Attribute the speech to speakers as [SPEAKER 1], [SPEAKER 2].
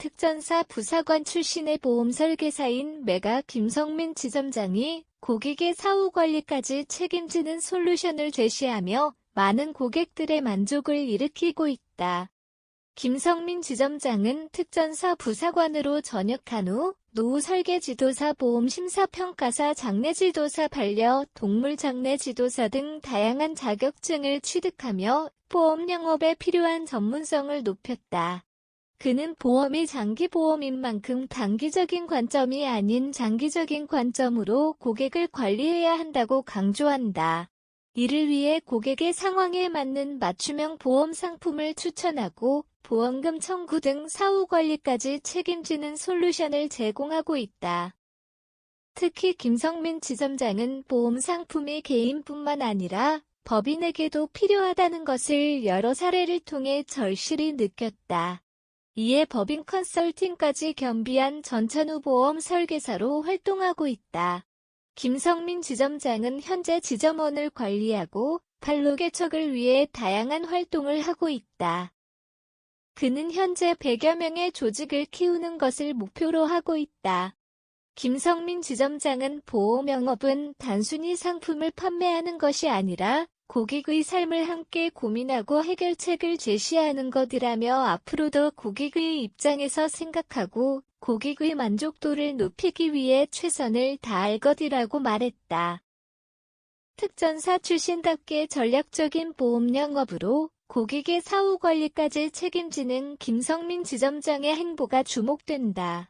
[SPEAKER 1] 특전사 부사관 출신의 보험 설계사인 메가 김성민 지점장이 고객의 사후 관리까지 책임지는 솔루션을 제시하며 많은 고객들의 만족을 일으키고 있다. 김성민 지점장은 특전사 부사관으로 전역한 후 노후 설계 지도사 보험 심사 평가사 장례 지도사 반려 동물 장례 지도사 등 다양한 자격증을 취득하며 보험 영업에 필요한 전문성을 높였다. 그는 보험이 장기 보험인 만큼 단기적인 관점이 아닌 장기적인 관점으로 고객을 관리해야 한다고 강조한다. 이를 위해 고객의 상황에 맞는 맞춤형 보험 상품을 추천하고 보험금 청구 등 사후 관리까지 책임지는 솔루션을 제공하고 있다. 특히 김성민 지점장은 보험 상품이 개인뿐만 아니라 법인에게도 필요하다는 것을 여러 사례를 통해 절실히 느꼈다. 이에 법인 컨설팅까지 겸비한 전천후 보험 설계사로 활동하고 있다. 김성민 지점장은 현재 지점원을 관리하고 판로 개척을 위해 다양한 활동을 하고 있다. 그는 현재 100여 명의 조직을 키우는 것을 목표로 하고 있다. 김성민 지점장은 보험 영업은 단순히 상품을 판매하는 것이 아니라 고객의 삶을 함께 고민하고 해결책을 제시하는 것이라며 앞으로도 고객의 입장에서 생각하고 고객의 만족도를 높이기 위해 최선을 다할 것이라고 말했다. 특전사 출신답게 전략적인 보험 영업으로 고객의 사후 관리까지 책임지는 김성민 지점장의 행보가 주목된다.